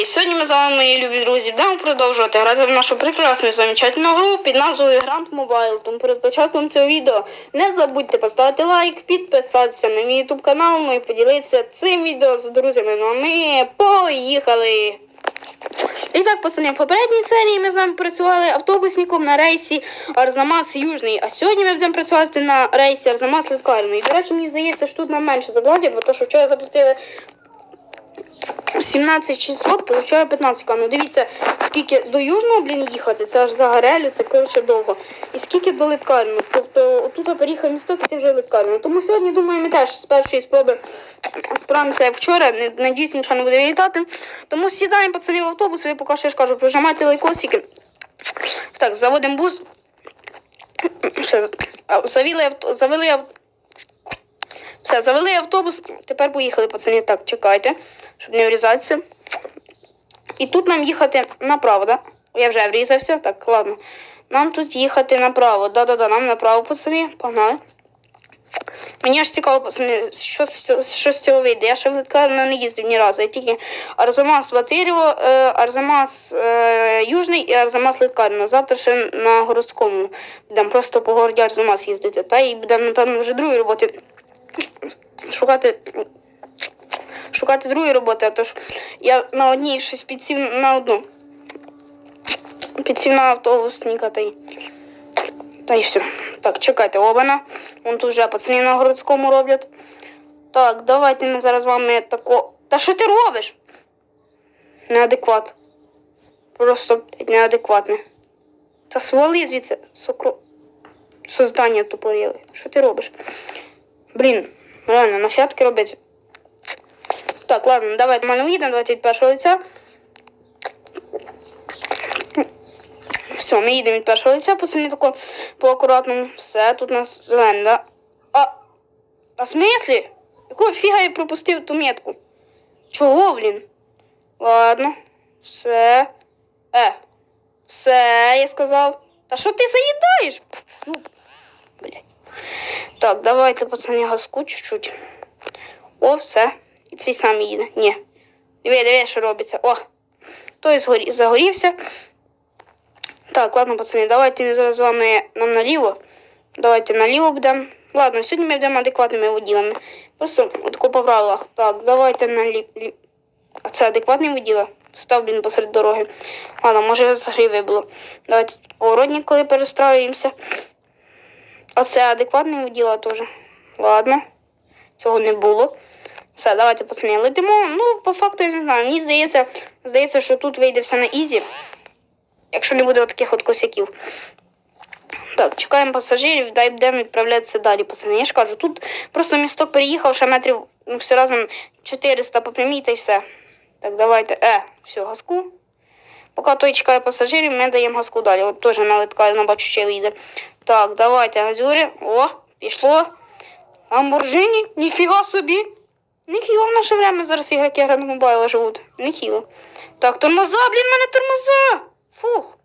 І сьогодні ми з вами, мої любі друзі, будемо продовжувати грати в нашу прекрасну і замечательну гру під назвою Grand Mobile. Тому перед початком цього відео не забудьте поставити лайк, підписатися на мій YouTube канал, ну і поділитися цим відео з друзями. Ну а ми поїхали! І так, пацани, в попередній серії ми з вами працювали автобусником на рейсі Арзамас Южний. А сьогодні ми будемо працювати на рейсі Арзамас Литкарний. І, до речі, мені здається, що тут нам менше заплатять, бо то, що вчора запустили 17 600, позавчора 15 Ну дивіться, скільки до Южного, блін, їхати, це аж за Гарелю, це коротше довго. І скільки до Литкарну. Тобто отут переїхав місток і це вже Литкарну. Тому сьогодні, думаю, ми теж з першої спроби справимося як вчора. Надіюсь, нічого не буде вилітати. Тому сідаємо пацанів в автобус, ви поки що я ж кажу, прижимайте лайкосики. Так, заводимо бус. Завели, авто, завели авто. Все, завели автобус. Тепер поїхали, пацани. Так, чекайте, щоб не врізатися. І тут нам їхати направо, да? Я вже врізався. Так, ладно. Нам тут їхати направо. Да-да-да, нам направо, пацани. Погнали. Мені аж цікаво, пацани, що, що з цього вийде. Я ще в Литкарну не їздив ні разу. Я тільки Арзамас Батирєво, е, Арзамас е, Южний і Арзамас Литкарно. Завтра ще на городському. Будемо просто по городі Арзамас їздити. Та і будемо, напевно, вже другі роботи шукати. Шукати другі роботи, а то ж я на одній щось підсів на одну. Підсів на автобусника та. Та й все. Так, чекайте, обана. Вон тут вже пацани на городському роблять. Так, давайте ми зараз з вами тако. Та що ти робиш? Неадекват. Просто неадекватне. Та свали звідси, сокро. Создання тупоріли. Що ти робиш? Блін, реально, на фіатки робить. Так, ладно, давайте мене уїдемо, давайте від першого лиця. Все, ми їдемо від першого лиця, пацани тако по акуратному. Все, тут у нас зелене, да? А, а в смислі? Якого фіга я пропустив ту метку? Чого, блін? Ладно, все. Е, все, я сказав. Та що ти заїдаєш? Ну, блядь. Так, давайте, пацани, газку чуть-чуть. О, все. І цей сам їде. Ні. Диви, диви, що робиться. О! Той згорі... загорівся. Так, ладно, пацани, давайте ми зараз з вами нам наліво. Давайте наліво будемо. Ладно, сьогодні ми будемо адекватними воділами. Просто тако по правилах. Так, давайте наліво. А це адекватний воділа? Став, блін, посеред дороги. Ладно, може загріве було. Давайте поворотник, коли перестраюємося. А це адекватний воділа теж. Ладно. Цього не було. Все, давайте пацани летимо. Ну, по факту я не знаю. Мені здається, здається, що тут вийде все на ізі. Якщо не буде таких от косяків. Так, чекаємо пасажирів, дай будемо відправлятися далі, пацани. Я ж кажу, тут просто місток переїхав, ще метрів ну, все разом 400 по та й все. Так, давайте. Е, все, газку. Поки той чекає пасажирів, ми даємо газку далі. От теж на литкарі, бачу, ще їде. Так, давайте газюри. О, пішло. Ламборджині? Ніфіга собі. Нехіло в наше время зараз ігроки Grand Mobile живуть. Нехіло. Так, тормоза, блін, в мене тормоза. Фух.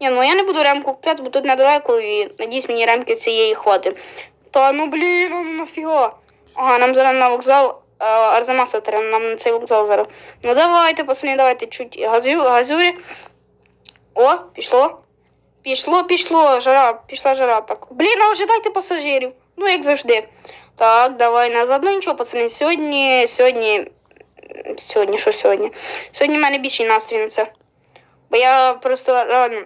Ні, ну я не буду ремку купляти, бо тут недалеко і надіюсь, мені ремки цієї хватить. Та ну блін, ну нафіга. Ага, нам зараз на вокзал Арзамаса треба, нам на цей вокзал зараз. Ну давайте, пацани, давайте чуть газю, газюрі. О, пішло. Пішло, пішло, жара, пішла жара. Так. Блін, а ожидайте пасажирів. Ну, як завжди. Так, давай назад. Ну нічого, пацани, сьогодні, сьогодні. Сьогодні, що сьогодні? Сьогодні в мене більший настрій на це. Бо я просто реально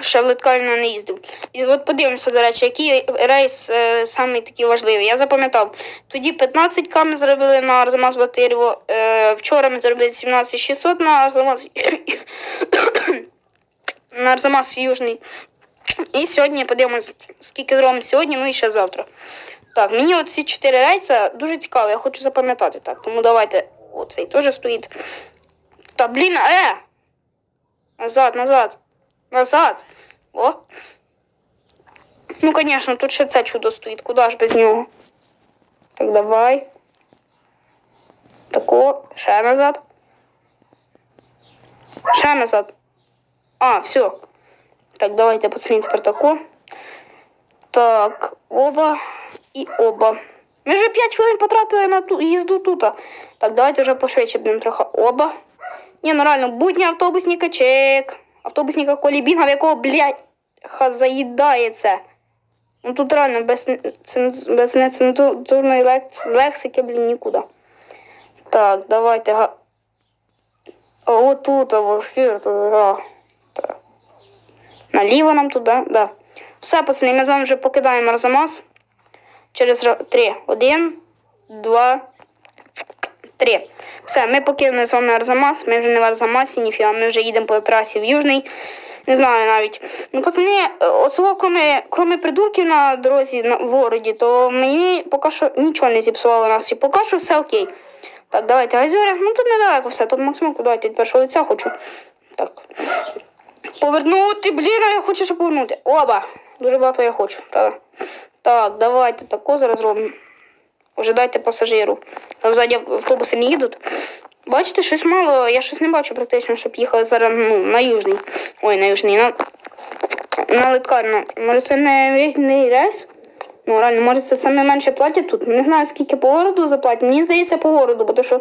ще в Литкальну не їздив. І от подивимося, до речі, який рейс е, самий такий важливий. Я запам'ятав. Тоді 15к ми зробили на Арзамас Батирєво. Е, вчора ми зробили 17600 на Арзамас. на Арзамас Южний. І сьогодні подивимось, скільки зробимо сьогодні, ну і ще завтра. Так, мені оці чотири рейса дуже цікаво, я хочу запам'ятати так. Тому давайте. Оцей теж стоїть. Та блін, е! Назад, назад. Назад. О. Ну, звісно, тут ще це чудо стоїть. Куди ж без нього? Так, давай. Тако, ще назад. Ще назад. А, все. Так, давайте пацани тепер тако. Так, оба і оба. Ми вже 5 хвилин потратили на ту їзду тут. Так, давайте вже пошвидше будемо трохи. Оба. Ні, ну реально, будні автобусника чек. Автобусника колібінга, в якого, блядь, ха заїдає це. Ну тут реально без, без нецензурної лекс- лексики, блін, нікуди. Так, давайте. А от тут, а вообще, да. Так. Наліво нам туди, да. Все, пацани, ми з вами вже покидаємо Арзамас. Через три. Один, два, три. Все, ми покинули з вами Арзамас. Ми вже не в Арзамасі, ніфіга, ми вже їдемо по трасі в Южний. Не знаю навіть. Ну, пацани, е, оцього, кроме, кроме придурків на дорозі на, в городі, то мені поки що нічого не зіпсувало нас. І поки що все окей. Так, давайте газюри. Ну тут недалеко все, тут максимум давайте від першого лиця хочу. Так. Повернути, блін, а я хочу ще повернути. Оба! Дуже багато я хочу, правда. Так, давайте тако зараз зробимо. Ожидайте пасажиру. Там ззаді автобуси не їдуть. Бачите, щось мало, я щось не бачу практично, щоб їхали зараз ну, на южний. Ой, на южний, на, на литкарну. Може це не різний рейс? Ну, реально, може це саме менше платять тут. Не знаю, скільки по городу заплатять. Мені здається, по городу, бо то, що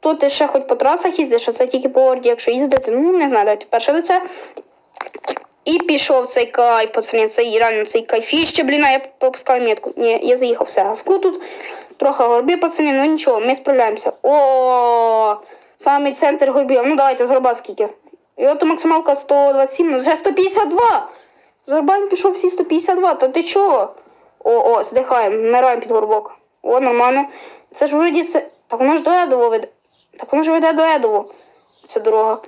тут ти ще хоч по трасах їздиш, а це тільки по городі, якщо їздити, ну не знаю, давайте перше лице. І пішов цей кайф, пацани, цей реально цей кайфіще, блін, а я пропускаю метку. Ні, я заїхав все. Газку тут трохи горби, пацани, ну нічого, ми справляємося. О, самий центр горбів. Ну давайте з горба скільки. І от максималка 127, ну вже 152. З пішов всі 152, та ти чого? О, о, здихаємо, вмираємо під горбок. О, нормально. Це ж вроді це. Так воно ж до Едово веде. Так воно ж веде до Едово. Ця дорога.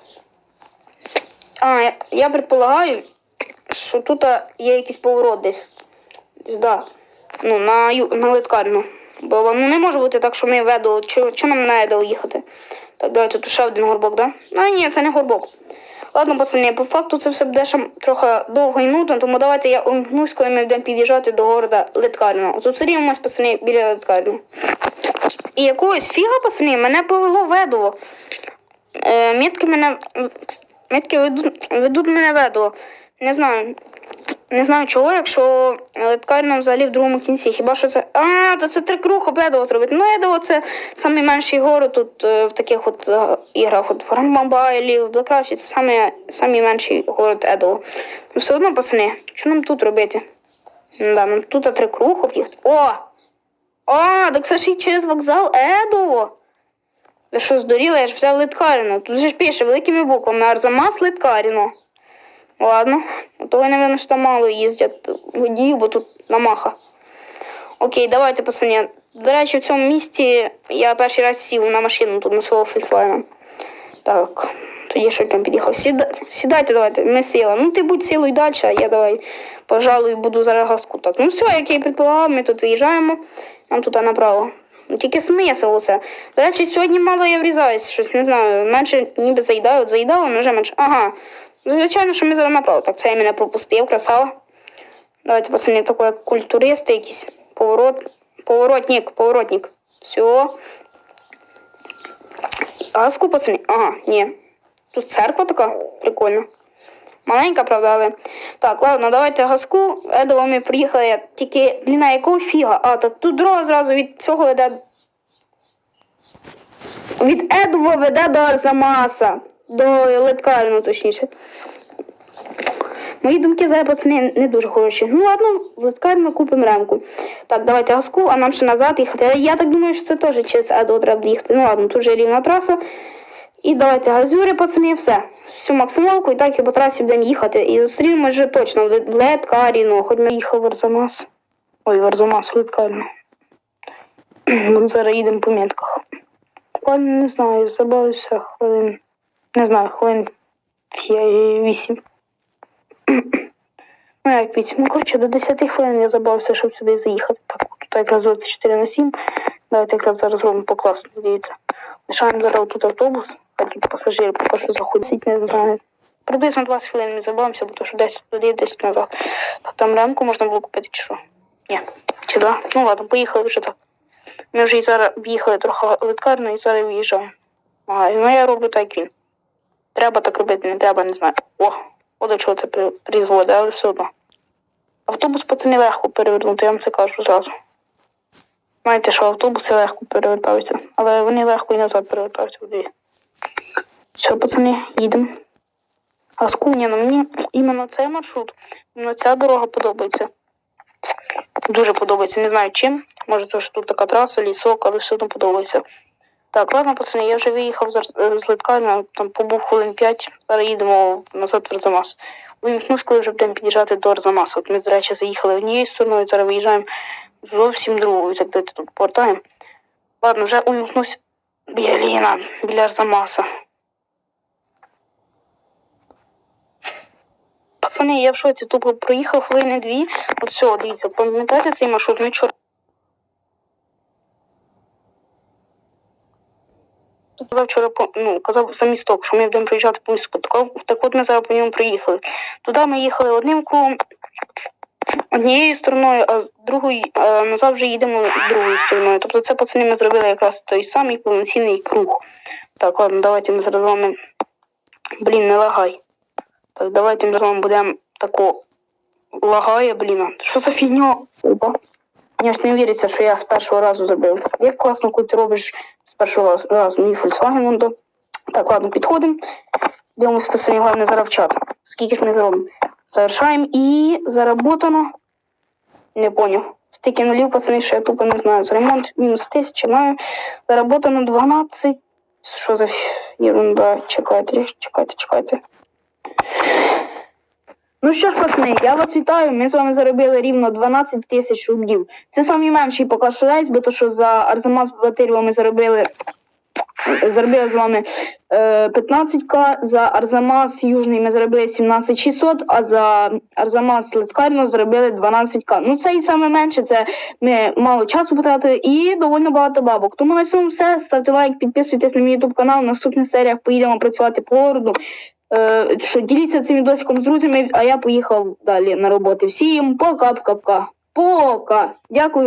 А, я, я предполагаю, що тут є якийсь поворот десь. Десь, да. Ну, на, на литкарну. Бо воно не може бути так, що ми веду. Чи, нам на Едо їхати? Так, давайте тут ще один горбок, да? А, ні, це не горбок. Ладно, пацани, по факту це все буде ще трохи довго і нудно, тому давайте я умкнусь, коли ми будемо під'їжджати до города Литкарного. Зустрінемось, пацани, біля Литкарного. І якогось фіга, пацани, мене повело ведово. Е, мітки мене. Мітки ведуть, ведуть мене ведово. Не знаю. Не знаю чого, якщо литкарно взагалі в другому кінці. Хіба що це. А, то це три круг Едово зробити. Ну, Едово це найменший город тут е, в таких от е, іграх. От в Grand в Blackcraft, це саме, самий менший город Едово. Ну все одно, пацани, що нам тут робити? Ну, да, нам тут три круг об'їхати. О! О, так це ж і через вокзал Едово. Ви що здуріли, я ж взяв Литкаріно. Тут же ж пише великими буквами Арзамас Литкаріно. Ладно, того, напевно, що там мало їздять водіїв, бо тут намаха. Окей, давайте, пацани. До речі, в цьому місті я перший раз сів на машину тут на свого Volkswagen. Так, тоді що там під'їхав. Сіда... Сідайте, давайте, ми сіли. Ну ти будь сілий далі, а я давай, пожалуй, буду зараз газку. Так, ну все, як я і предполагав, ми тут виїжджаємо. Нам тут направо. Ну тільки смисл це. До речі, сьогодні мало я врізаюся, щось не знаю. Менше ніби заїдаю, от заїдало, але вже менше. Ага. Ну, Звичайно, що ми зараз направо. Так, це я мене пропустив, красава. Давайте, пацани, такий як культуристи якийсь. Поворот. Поворотник, поворотник. Все. Газку, пацани. Ага, ні. Тут церква така, прикольно. Маленька, правда, але. Так, ладно, давайте газку. Едово ми приїхали. Тільки, блін, а якого фіга? А, так тут дорога зразу від цього веде. Від Едово веде до Арзамаса. До Литкарину, точніше. Мої думки зараз, пацани, не дуже хороші. Ну ладно, в Литкарину купимо ремку. Так, давайте газку, а нам ще назад їхати. Я так думаю, що це теж через Едово треба їхати. Ну ладно, тут вже рівна траса. І давайте газюри, пацани, все. Всю максималку, і так і по трасі будемо їхати. І зустрінемось вже точно в Лит- Хоч ми їхав в Арзамас. Ой, в Арзамас, в Литкаріну. Ми зараз їдемо по метках. Буквально не знаю, забавився хвилин. Не знаю, хвилин п'я- вісім. Ну, як вісім. Ну, коротше, до 10 хвилин я забавився, щоб сюди заїхати. Так, тут якраз 24 на 7. Давайте якраз зараз робимо по класу, дивіться. Лишаємо зараз тут автобус, а тут пасажири поки що заходять, не знаю. Приблизно 20 хвилин ми забавимося, бо то що десь туди, десь назад. Так там рамку можна було купити чи що? Ні. Чи да? Ну ладно, поїхали вже так. Ми вже і зараз в'їхали трохи литкарно і зараз виїжджаємо. Ага, ну я роблю так він. Треба так робити, не треба, не знаю. О, от до чого це призводить, але все одно. Автобус пацани легко перевернути, я вам це кажу зразу. Знаєте, що автобуси легко перевертаються, але вони легко і назад перевертаються води. Все, пацани, їдемо. А скуня, ну мені іменно цей маршрут, іменно ця дорога подобається. Дуже подобається, не знаю чим. Може, то що тут така траса, лісок, але все одно подобається. Так, ладно, пацани, я вже виїхав з, Ар- Литкарня, там побув хвилин 5, зараз їдемо назад в Арзамас. Увімкнусь, коли вже будемо під'їжджати до Арзамаса. От ми, до речі, заїхали однією стороною, зараз виїжджаємо зовсім другою, так де тут повертаємо. Ладно, вже увімкнусь біля Ліна, біля Арзамаса. Пацани, я в шоці, тупо проїхав хвилини дві. От все, дивіться, пам'ятаєте цей маршрут? Ну чорт. Казав вчора ну казав за місток, що ми будемо приїжджати по містку. Так, от ми зараз по ньому приїхали. Туди ми їхали одним кругом, однією стороною, а другою а назад вже їдемо другою стороною. Тобто це пацани ми зробили якраз той самий повноцінний круг. Так, ладно, давайте ми зараз з вами. Блін, не лагай. Так, давайте ми з вами будемо тако лагає, блін. Що за фігня? Мені ж не віриться, що я з першого разу зробив. Як класно, коли ти робиш з першого раз- разу мій Volkswagen. Так, ладно, підходимо. Дивимося писання, головне зараз. Скільки ж ми зробимо? Завершаємо і заработано. Не поняв. Стільки нулів, пацани, що я тупо не знаю. За ремонт мінус 1000 маю. Заработано 12. Що за ерунда? Чекайте, чекайте, чекайте. Ну що ж, пацани, я вас вітаю. Ми з вами заробили рівно 12 тисяч рублів. Це найменший поки що рейс, бо то, що за Арзамас Батирєва ми заробили, заробили з вами е, 15к, за Арзамас Южний ми заробили 17600, а за Арзамас Литкарно заробили 12к. Ну це і саме менше, це ми мало часу потратили і доволі багато бабок. Тому на цьому все. Ставте лайк, підписуйтесь на мій YouTube канал. В наступних серіях поїдемо працювати по городу. Е, що діліться цим відосиком з друзями, а я поїхав далі на роботу. Всім пока-пока. Пока. Дякую.